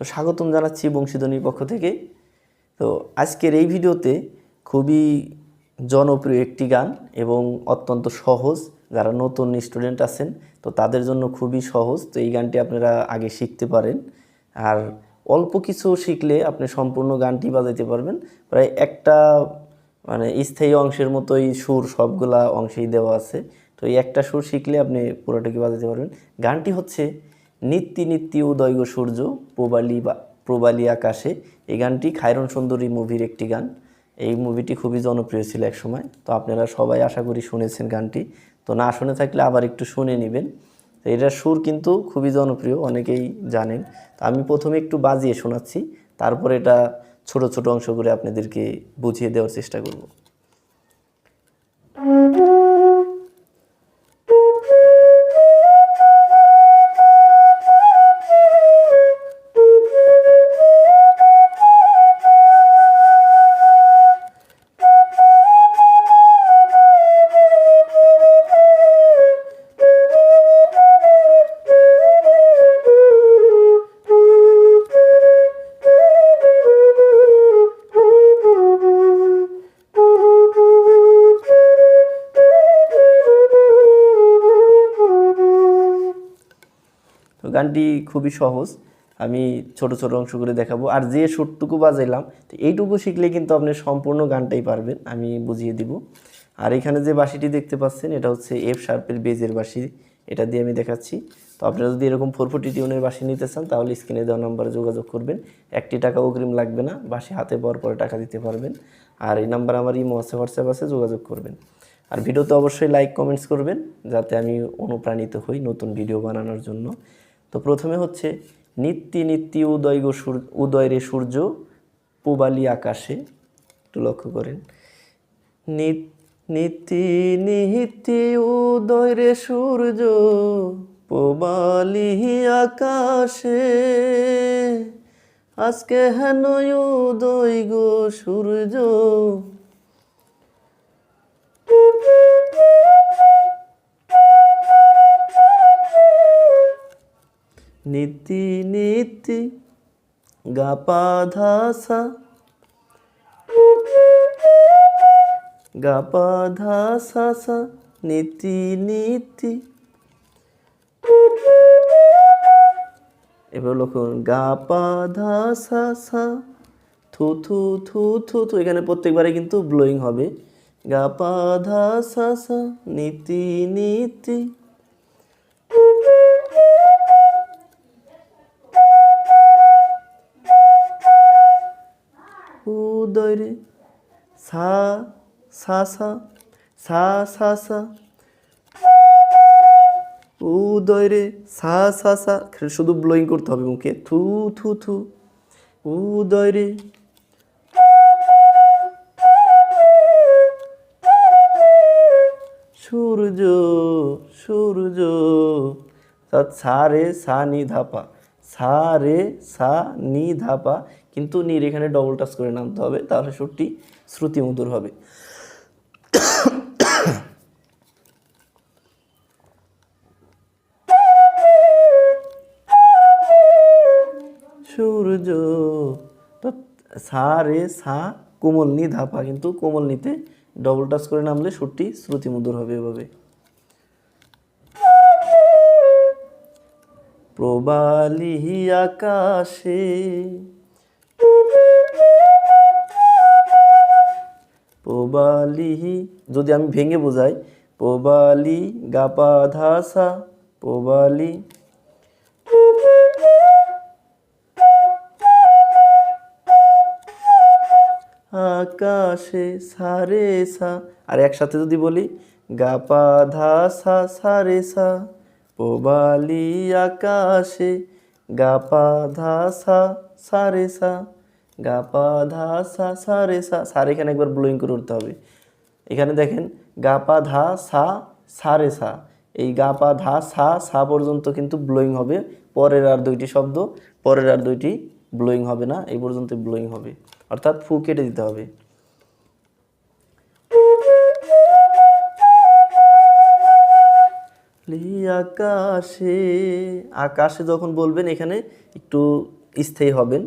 তো স্বাগতম জানাচ্ছি বংশীধ্বনির পক্ষ থেকে। তো আজকের এই ভিডিওতে খুবই জনপ্রিয় একটি গান এবং অত্যন্ত সহজ যারা নতুন স্টুডেন্ট আছেন, তো তাদের জন্য খুবই সহজ। তো এই গানটি আপনারা আগে শিখতে পারেন আর অল্প কিছু শিখলে আপনি সম্পূর্ণ গানটি বাজাইতে পারবেন। প্রায় একটা মানে স্থায়ী অংশের মতোই সুর সবগুলা অংশেই দেওয়া আছে। তো এই একটা সুর শিখলে আপনি পুরোটাকে বাজাতে পারবেন। গানটি হচ্ছে নিত্যি নিত্যি উদয় সূর্য, প্রবালি বা, প্রবালি আকাশে। এই গানটি খায়রন সুন্দরী মুভির একটি গান। এই মুভিটি খুবই জনপ্রিয় ছিল এক সময় তো আপনারা সবাই আশা করি শুনেছেন গানটি। তো না শুনে থাকলে আবার একটু শুনে নেবেন। তো এটার সুর কিন্তু খুবই জনপ্রিয়, অনেকেই জানেন। তো আমি প্রথমে একটু বাজিয়ে শোনাচ্ছি। তারপর এটা ছোট ছোট অংশ করে আপনাদেরকে বুঝিয়ে দেওয়ার চেষ্টা করব। গানটি খুবই সহজ। আমি ছোট ছোট অংশ করে দেখাবো। আর যে সুরটুকু বাজাইলাম, তো এইটুকু শিখলে কিন্তু আপনি সম্পূর্ণ গানটাই পারবেন, আমি বুঝিয়ে দিব। আর এখানে যে বাঁশিটি দেখতে পাচ্ছেন, এটা হচ্ছে এফ শার্পের বেজের বাঁশি। এটা দিয়ে আমি দেখাচ্ছি। তো আপনারা যদি এরকম ফোর ফোর্টি টিউনের বাঁশি নিতে চান, তাহলে স্ক্রিনে দেওয়া নাম্বারে যোগাযোগ করবেন। একটি টাকা অগ্রিম লাগবে না, বাঁশি হাতে পাওয়ার পরে টাকা দিতে পারবেন। আর এই নাম্বার আমার ইমো আছে, হোয়াটসঅ্যাপ আছে, যোগাযোগ করবেন। আর ভিডিওতে অবশ্যই লাইক, কমেন্টস করবেন, যাতে আমি অনুপ্রাণিত হই নতুন ভিডিও বানানোর জন্য। তো প্রথমে হচ্ছে নিত্যি নিত্যি উদয় গো সূর্য উদয় রে সূর্য, পুবালি আকাশে, একটু লক্ষ্য করেন। নিত- নিত্যি নিত্যি উদয় রে সূর্য, পুবালি আকাশে, আজকে হেন উদয় গো সূর্য নীতি নীতি গাপা ধাসা গাপা ধাসা নীতি নীতি। এবার করুন গা পা ধা সা সা, থু থু থু থু থু, এখানে প্রত্যেকবারে কিন্তু ব্লোয়িং হবে। গা পা ধা সা সা, নীতি নীতি। উদয় রে সা সা সা সা সা। সা সা সা। সা শুধু ব্লোয়িং করতে হবে মুখে। থু থু থু। উদয় রে সূর্য সূর্য। সা রে সা নি ধাপা সা রে সা নি ধাপা কিন্তু নির এখানে ডবল টাচ করে নামতে হবে, তাহলে সুরটি শ্রুতিমধুর হবে। সূর্য সা রে সা কোমল নি ধাপা কিন্তু কোমল নিতে ডবল টাচ করে নামলে সুরটি শ্রুতিমধুর হবে এভাবে। প্রবালি আকাশে প্রবালি যদি আমি ভেঙে বোঝাই, প্রবালি গাপা ধাসা প্রবালি। আকাশে সারে সা, আর একসাথে যদি বলি গাপা ধা সা, সারে সা, প্রবালি আকাশে গাপা ধা সা, সারে সা। গাপা ধা, সা সা, রে, সা সার এখানে একবার ব্লোয়িং করে উঠতে হবে। এখানে দেখেন, গা, পা, ধা, সা সা, রে, সা। এই গা, পা, ধা, সা সা পর্যন্ত কিন্তু ব্লোয়িং হবে। পরের আর দুইটি শব্দ, পরের আর দুইটি ব্লোয়িং হবে না, এই পর্যন্ত ব্লোয়িং হবে। অর্থাৎ ফু কেটে দিতে হবে। আকাশে আকাশে যখন বলবেন, এখানে একটু স্থায়ী হবেন।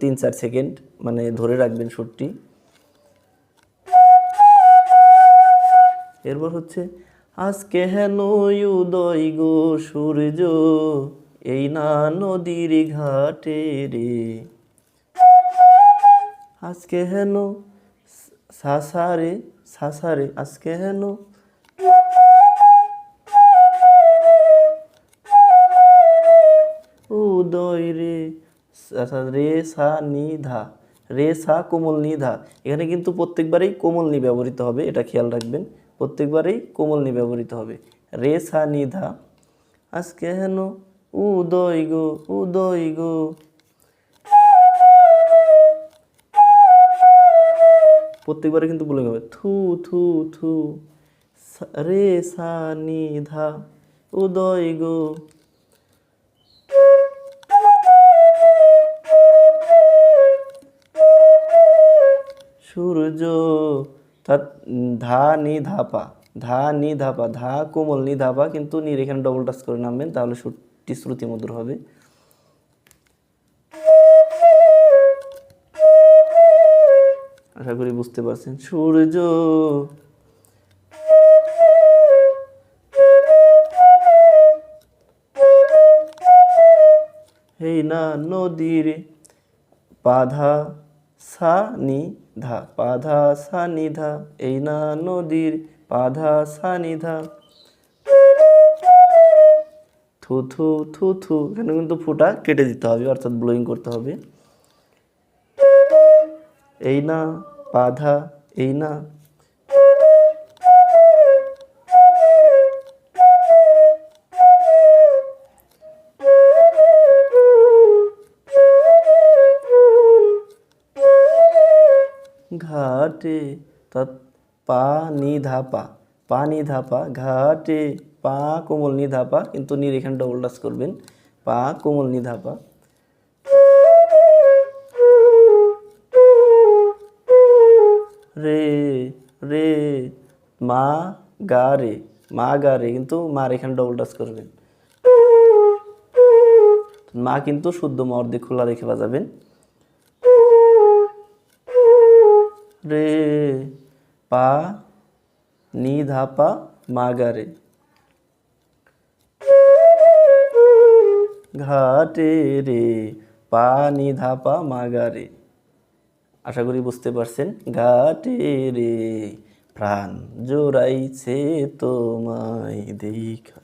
তিন চার সেকেন্ড মানে ধরে রাখবেন সুরটি। এরপর হচ্ছে, আজকে হেন উদয় গো সূর্য, এই না নদীর ঘাটে রে। আজকে হেন সাসারে সাসারে আজকে হেন। উদয় রে সা- রে সা নি ধা রে সা কোমল নি ধা এখানে কিন্তু প্রত্যেকবারেই কোমল নি ব্যবহৃত হবে, এটা খেয়াল রাখবেন। প্রত্যেকবারেই কোমল নি ব্যবহৃত হবে। রে সা নি ধা আজকে হেন উদয় গো উদয় গো? প্রত্যেকবারে কিন্তু বলে হবে থু থু থু। রে সা নি ধা উদয় গো। সূর্য। ধা, নি ধাপা ধা, নি ধাপা ধা, কোমল, নি ধাপা কিন্তু নির, এখানে ডবল টাচ করে নামবেন, তাহলে সুরটি শ্রুতি মধুর হবে। আশা করি বুঝতে পারছেন। সূর্য। এই না নদীর পাধা সা নি ধা পাধা সা নি ধা, এই না নদীর পাধা সা নি ধা। থু থু থু থু, এখানে কিন্তু ফুটা কেটে দিতে হবে, অর্থাৎ ব্লোয়িং করতে হবে। এই না পাধা এই না ঘাটে তৎ পা নি ধাপা পা। নি ধাপা ঘাটে পা কোমল নি ধাপা কিন্তু নির এখানে ডবল টাচ করবেন। পা কোমল নি ধাপা রে রে, মা গা রে, মা গা রে, কিন্তু মার এখানে ডবল টাচ করবেন। মা কিন্তু শুদ্ধ মা অর্ধেক খোলা রেখে বাজাবেন। রে পা নি ধাপা মাগারে ঘাটে রে পা নি ধাপা মাগারে আশা করি বুঝতে পারছেন, ঘাটে রে প্রাণ জোড়াইছে তোমায় দেখা।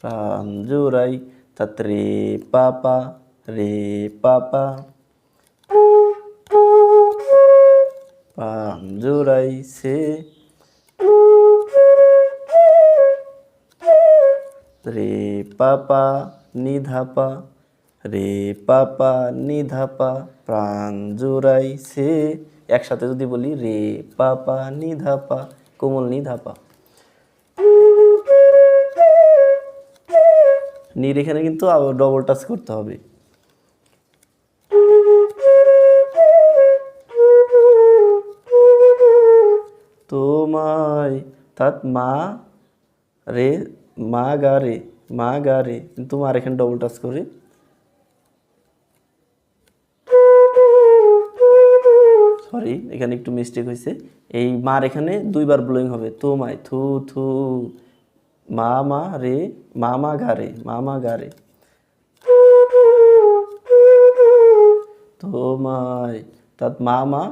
প্রাণ জোড়াই তাত রে পাপা রে পাপা। প্রাণ জোড়াইছে। রে পাপা, নিধাপা। রে পাপা, নিধাপা, প্রাণ জোড়াইছে। একসাথে যদি বলি, রে পাপা, নিধাপা, কোমল নিধাপা। নির এখানে কিন্তু ডবল টাচ করতে হবে। তোমায় তাত মা রে, মা গা রে, মা গা রে কিন্তু মার এখানে ডবল টাচ করে। সরি এখানে একটু মিস্টেক হয়েছে। এই মার এখানে দুইবার ব্লোয়িং হবে। তোমায় থু থু মা মা রে মা মা গা রে মা মা গা রে তোমায় তাত মা মা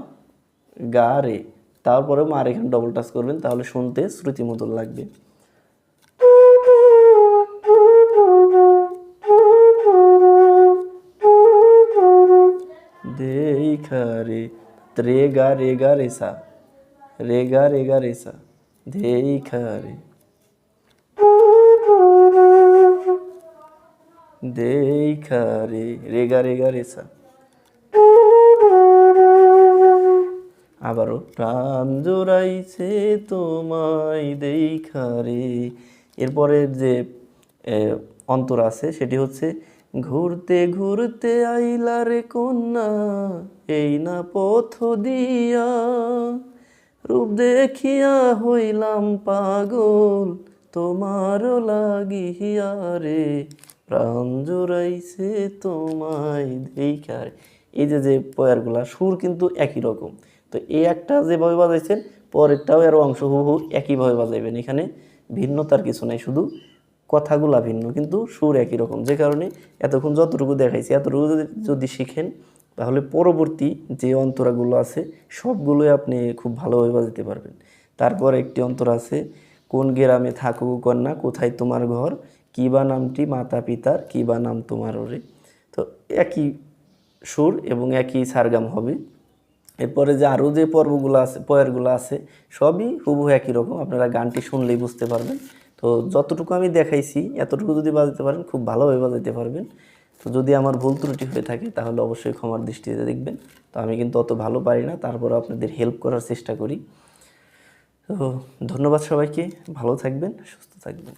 গা রে তারপরে মার এখানে ডবল টাচ করবেন, তাহলে শুনতে শ্রুতি মধুর লাগবে। দেখা রে রে গা রে গা রে সা রে গা রে গা রে সা দেখা রে। দেখা রে রে গা রে গা রে সা আবারও, প্রাণ জোড়াইছে তোমায় দেখা রে। এরপরের যে অন্তর আছে, সেটি হচ্ছে, ঘুরতে ঘুরতে আইলা রে কন্যা, এই না পথ দিয়া। রূপ দেখিয়া হইলাম পাগল, তোমারও লাগিয়া রে। প্রাণ জোড়াইছে তোমায় দেখার। এই যে যে পয়ারগুলা, সুর কিন্তু একই রকম। তো এই একটা যেভাবে বাজাইছেন, পরেরটাও এর অংশ হুবহু একইভাবে বাজাইবেন। এখানে ভিন্নতার কিছু নাই, শুধু কথাগুলা ভিন্ন, কিন্তু সুর একই রকম। যে কারণে এতক্ষণ যতটুকু দেখাইছি, এতটুকু যদি- শিখেন, তাহলে পরবর্তী যে অন্তরাগুলো আছে, সবগুলোই আপনি খুব ভালোভাবে বাজাতে পারবেন। তারপর একটি অন্তর আছে, কোন গ্রামে থাকো কন্যা, কোথায় তোমার ঘর কী বা নামটি মাতা পিতার কী বা নাম তোমার ওরে তো একই সুর এবং একই সারগাম হবে। এরপরে যে আরও যে পর্বগুলো আছে, পয়ারগুলো আছে, সবই হুবহু একই রকম। আপনারা গানটি শুনলেই বুঝতে পারবেন। তো যতটুকু আমি দেখাইছি, এতটুকু যদি বাজাতে পারেন, খুব ভালোভাবে বাজাতে পারবেন। তো যদি আমার ভুল ত্রুটি হয়ে থাকে, তাহলে অবশ্যই ক্ষমার দৃষ্টিতে দেখবেন। তো আমি কিন্তু অত ভালো পারি না তারপর আপনাদের হেল্প করার চেষ্টা করি। তো ধন্যবাদ সবাইকে। ভালো থাকবেন, সুস্থ থাকবেন।